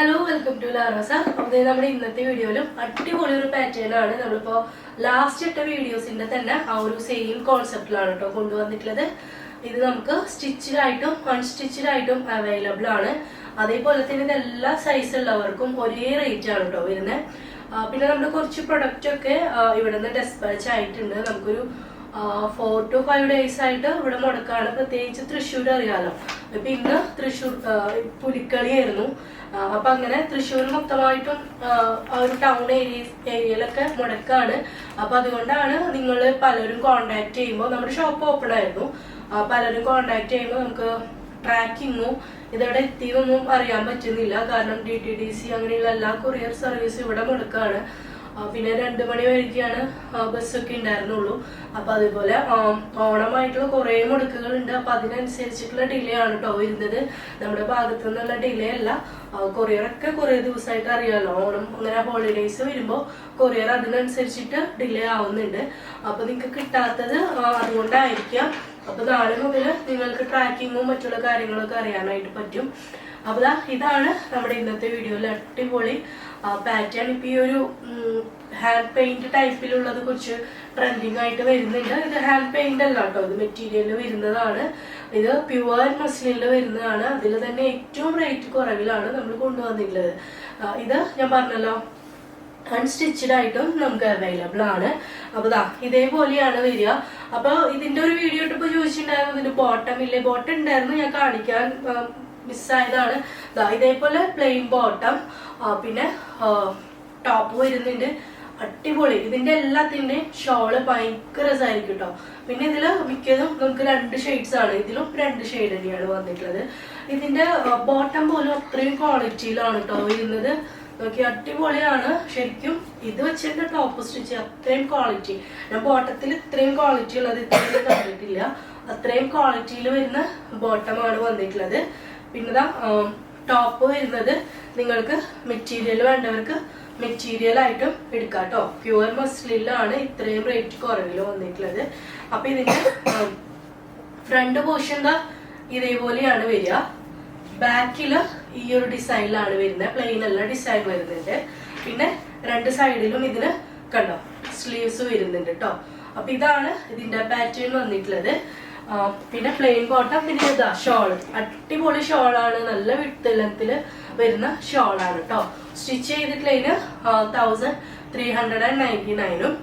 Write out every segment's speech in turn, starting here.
Hello welcome to Larosa അപ്പോൾ നമ്മുടെ ഇന്നത്തെ വീഡിയോയിലും അടിപൊളി ഒരു പാറ്റേൺ ആണ്. നമ്മളിപ്പോ ലാസ്റ്റ് ഇട്ട വീഡിയോസിന്റെ തന്നെ ആ ഒരു സെയിം കോൺസെപ്റ്റിലാണ് കേട്ടോ കൊണ്ടുവന്നിട്ടുള്ളത്. ഇത് നമുക്ക് സ്റ്റിച്ചിലായിട്ടും അൺസ്റ്റിച്ചിലായിട്ടും അവൈലബിൾ ആണ്. അതേപോലെ തന്നെ ഇത് എല്ലാ സൈസ് ഉള്ളവർക്കും ഒരേ റേറ്റ് ആണ് കേട്ടോ വരുന്നത്. പിന്നെ നമ്മുടെ കുറച്ച് പ്രൊഡക്റ്റ് ഒക്കെ ഇവിടെ നിന്ന് ഡെസ്പാച്ച് ആയിട്ടുണ്ട്. നമുക്കൊരു ഫോർ ടു ഫൈവ് ഡേയ്സ് ആയിട്ട് ഇവിടെ മുടക്കാണ്. പ്രത്യേകിച്ച് തൃശ്ശൂർ അറിയാലോ. ഇപ്പൊ ഇന്ന് തൃശ്ശൂർ പുലിക്കളിയായിരുന്നു. അപ്പൊ അങ്ങനെ തൃശ്ശൂർ മൊത്തമായിട്ടും ഒരു ടൗൺ ഏരിയ ഏരിയയിലൊക്കെ മുടക്കാണ്. അപ്പൊ അതുകൊണ്ടാണ് നിങ്ങൾ പലരും കോണ്ടാക്ട് ചെയ്യുമ്പോൾ നമ്മുടെ ഷോപ്പ് ഓപ്പൺ ആയിരുന്നു. പലരും കോണ്ടാക്ട് ചെയ്യുമ്പോൾ നമുക്ക് ട്രാക്കിങ്ങും ഇതവിടെ എത്തിയൊന്നും അറിയാൻ പറ്റുന്നില്ല. കാരണം ഡി ടി ഡി സി അങ്ങനെയുള്ള എല്ലാ കൊറിയർ സർവീസും ഇവിടെ മുടക്കാണ്. പിന്നെ രണ്ടു മണി വരെയൊക്കെയാണ് ബസ്സൊക്കെ ഉണ്ടായിരുന്നുള്ളൂ. അപ്പൊ അതുപോലെ ഓണമായിട്ടുള്ള കുറേ മുടക്കുകൾ ഉണ്ട് അപ്പൊ അതിനനുസരിച്ചിട്ടുള്ള ഡിലേ ആണ് കേട്ടോ വരുന്നത്. നമ്മുടെ ഭാഗത്തു നിന്നുള്ള ഡിലേ അല്ല. കൊറിയർ ഒക്കെ കുറേ ദിവസമായിട്ട് അറിയാമല്ലോ ഓണം അങ്ങനെ ഹോളിഡേയ്സ് വരുമ്പോൾ കൊറിയർ അതിനനുസരിച്ചിട്ട് ഡിലേ ആവുന്നുണ്ട്. അപ്പൊ നിങ്ങക്ക് കിട്ടാത്തത് അതുകൊണ്ടായിരിക്കാം. അപ്പൊ നാളെ മുതൽ നിങ്ങൾക്ക് ട്രാക്കിങ്ങും മറ്റുള്ള കാര്യങ്ങളൊക്കെ അറിയാനായിട്ട് പറ്റും. അപ്പൊ ദാ ഇതാണ് നമ്മുടെ ഇന്നത്തെ വീഡിയോയിൽ അടിപൊളി പാറ്റേൺ ഇപ്പൊ ഈ ഒരു ഹാൻഡ് പെയിന്റ് ടൈപ്പിലുള്ളത് കുറച്ച് ട്രെൻഡിങ് ആയിട്ട് വരുന്നുണ്ട്. ഇത് ഹാൻഡ് പെയിന്റ് അല്ല കേട്ടോ ഇത് മെറ്റീരിയലിൽ വരുന്നതാണ്. ഇത് പ്യുവർ മസ്ലിനിൽ വരുന്നതാണ്. അതിൽ തന്നെ ഏറ്റവും റേറ്റ് കുറവിലാണ് നമ്മൾ കൊണ്ടുവന്നിട്ടുള്ളത്. ഇത് ഞാൻ പറഞ്ഞല്ലോ അൺസ്റ്റിച്ചഡ് ആയിട്ടും നമുക്ക് അവൈലബിൾ ആണ്. അപ്പൊ ദാ ഇതേപോലെയാണ് വരിക. അപ്പൊ ഇതിന്റെ ഒരു വീഡിയോ ഇട്ടിപ്പോ ചോദിച്ചിട്ടുണ്ടായിരുന്നു ഇതിന്റെ ബോട്ടം ഇല്ലേ? ബോട്ടം ഉണ്ടായിരുന്നു ഞാൻ കാണിക്കാൻ മിസ്സായതാണ്. ഇതേപോലെ പ്ലെയിൻ ബോട്ടം പിന്നെ ടോപ്പ് വരുന്നുണ്ട്. അടിപൊളി. ഇതിന്റെ എല്ലാത്തിന്റെയും ഷോൾ ഭയങ്കര രസമായിരിക്കും കേട്ടോ പിന്നെ ഇതിൽ മിക്കതും നമുക്ക് രണ്ട് ഷെയ്ഡ്സ് ആണ്. ഇതിലും രണ്ട് ഷെയ്ഡ് തന്നെയാണ് വന്നിട്ടുള്ളത്. ഇതിന്റെ ബോട്ടം പോലും അത്രയും ക്വാളിറ്റിയിലാണ് കേട്ടോ വരുന്നത്. നോക്കി അടിപൊളിയാണ്. ശരിക്കും ഇത് വെച്ചിട്ട് ടോപ്പ് സ്റ്റിച്ച് അത്രയും ക്വാളിറ്റി ഞാൻ ബോട്ടത്തിൽ ഇത്രയും ക്വാളിറ്റി ഉള്ളത് ഇത്രയും കണ്ടിട്ടില്ല. അത്രയും ക്വാളിറ്റിയിൽ വരുന്ന ബോട്ടമാണ് വന്നിട്ടുള്ളത്. പിന്നെ ടോപ്പ് വരുന്നത് നിങ്ങൾക്ക് മെറ്റീരിയൽ വേണ്ടവർക്ക് മെറ്റീരിയൽ ആയിട്ടും എടുക്കാം കേട്ടോ പ്യുവർ മസ്ലിലാണ് ഇത്രയും റേറ്റ് കുറവിൽ വന്നിട്ടുള്ളത്. അപ്പൊ ഇതിന്റെ ഫ്രണ്ട് പോർഷൻ ഇതേപോലെയാണ് വരിക. ബാക്കിൽ ഈ ഒരു ഡിസൈനിലാണ് വരുന്നത് പ്ലെയിൻ അല്ല ഡിസൈൻ വരുന്നുണ്ട്. പിന്നെ രണ്ട് സൈഡിലും ഇതിന് കണ്ടോ സ്ലീവ്സ് വരുന്നുണ്ട് കേട്ടോ അപ്പൊ ഇതാണ് ഇതിന്റെ പാറ്റേൺ വന്നിട്ടുള്ളത്. പിന്നെ പ്ലെയിൻ ബോട്ടം പിന്നെ ഇതാ ഷോൾ അടിപൊളി ഷോളാണ് നല്ല വിട്ടലത്തിൽ വരുന്ന ഷോളാണ് കേട്ടോ stitch ചെയ്തിട്ടുള്ളതിന് thousand three hundred and ninety നയനും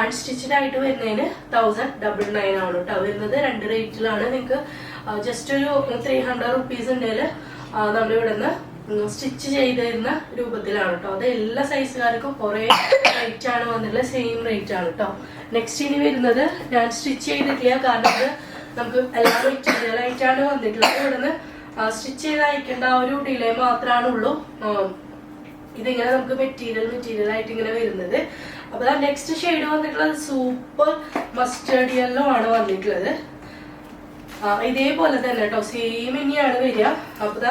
unstitched ആയിട്ട് വരുന്നതിന് തൗസൻഡ് ഡബിൾ നയൻ ആണ് കേട്ടോ വരുന്നത് രണ്ട് റേറ്റിലാണ് നിങ്ങൾക്ക് ജസ്റ്റ് ഒരു ത്രീ ഹൺഡ്രഡ് റുപ്പീസ് ഉണ്ടെങ്കിൽ നമ്മൾ ഇവിടുന്ന് സ്റ്റിച്ച് ചെയ്ത് തരുന്ന രൂപത്തിലാണ് കേട്ടോ അത് എല്ലാ സൈസുകാർക്കും കുറേ റേറ്റ് ആണ് വന്നിട്ടുള്ളത് സെയിം റേറ്റ് ആണ് കേട്ടോ നെക്സ്റ്റ് ഇനി വരുന്നത് ഞാൻ സ്റ്റിച്ച് ചെയ്തിട്ടില്ല. കാരണം ഇത് നമുക്ക് എല്ലാ റേറ്റ് ആയിട്ടാണ് വന്നിട്ടുള്ളത്. ഇവിടുന്ന് സ്റ്റിച്ച് ചെയ്ത് അയക്കേണ്ട ആ ഒരു ഡിലേ മാത്രമാണ് ഉള്ളൂ. ഇതിങ്ങനെ നമുക്ക് മെറ്റീരിയൽ മെറ്റീരിയൽ ആയിട്ട് ഇങ്ങനെ വരുന്നത്. അപ്പൊ നെക്സ്റ്റ് ഷെയ്ഡ് വന്നിട്ടുള്ളത് സൂപ്പർ മസ്റ്റേർഡ് യെല്ലോ ആണ് വന്നിട്ടുള്ളത്. ഇതേപോലെ തന്നെ കേട്ടോ സെയിം തന്നെയാണ് വരിക. അപ്പൊ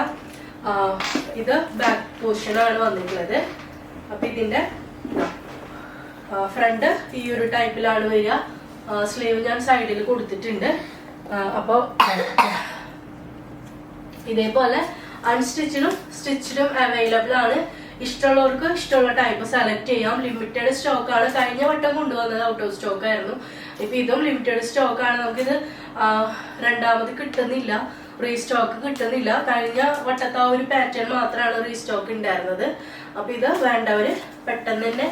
ഇത് ബാക്ക് പോർഷൻ ആണ് വന്നിട്ടുള്ളത്. അപ്പൊ ഇതിന്റെ ഫ്രണ്ട് ഈ ഒരു ടൈപ്പിലാണ് വരിക. സ്ലീവ് ഞാൻ സൈഡിൽ കൊടുത്തിട്ടുണ്ട്. അപ്പോൾ അപ്പൊ ഇതേപോലെ അൺസ്റ്റിച്ചിലും സ്റ്റിച്ചിലും അവൈലബിൾ ആണ്. ഇഷ്ടമുള്ളവർക്ക് ഇഷ്ടമുള്ള ടൈപ്പ് സെലക്ട് ചെയ്യാം. ലിമിറ്റഡ് സ്റ്റോക്ക് ആണ്. കഴിഞ്ഞ വട്ടം കൊണ്ടുവന്നത് ഔട്ട് ഓഫ് സ്റ്റോക്ക് ആയിരുന്നു. ഇപ്പൊ ഇതും ലിമിറ്റഡ് സ്റ്റോക്ക് ആണ്. നമുക്കിത് രണ്ടാമത് കിട്ടുന്നില്ല. റീസ്റ്റോക്ക് കിട്ടുന്നില്ല. കഴിഞ്ഞ വട്ടത്തെ ആ ഒരു പാറ്റേൺ മാത്രമാണ് റീസ്റ്റോക്ക് ഉണ്ടായിരുന്നത് അപ്പൊ ഇത് വേണ്ടവർ പെട്ടെന്ന് തന്നെ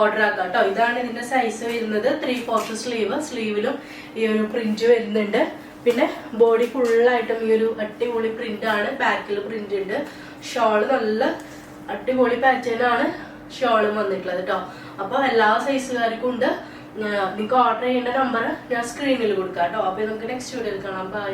ഓർഡർ ആക്കാം കേട്ടോ ഇതാണ് ഇതിന്റെ സൈസ് വരുന്നത്. ത്രീ ഫോർത്ത് സ്ലീവ് സ്ലീവിലും ഈ ഒരു പ്രിന്റ് വരുന്നുണ്ട്. പിന്നെ ബോഡി ഫുള്ളായിട്ടും ഈ ഒരു അടിപൊളി പ്രിന്റ് ആണ്. ബാക്കിൽ പ്രിന്റ് ഉണ്ട് ഷോൾ നല്ല അടിപൊളി പാറ്റേൺ ആണ് ഷോളും വന്നിട്ടുള്ളത് കേട്ടോ അപ്പൊ എല്ലാ സൈസുകാർക്കും ഉണ്ട്. നിങ്ങൾക്ക് ഓർഡർ ചെയ്യേണ്ട നമ്പർ ഞാൻ സ്ക്രീനിൽ കൊടുക്കാം കേട്ടോ അപ്പൊ നമുക്ക് നെക്സ്റ്റ് വീഡിയോയിൽ കാണാം. ബൈ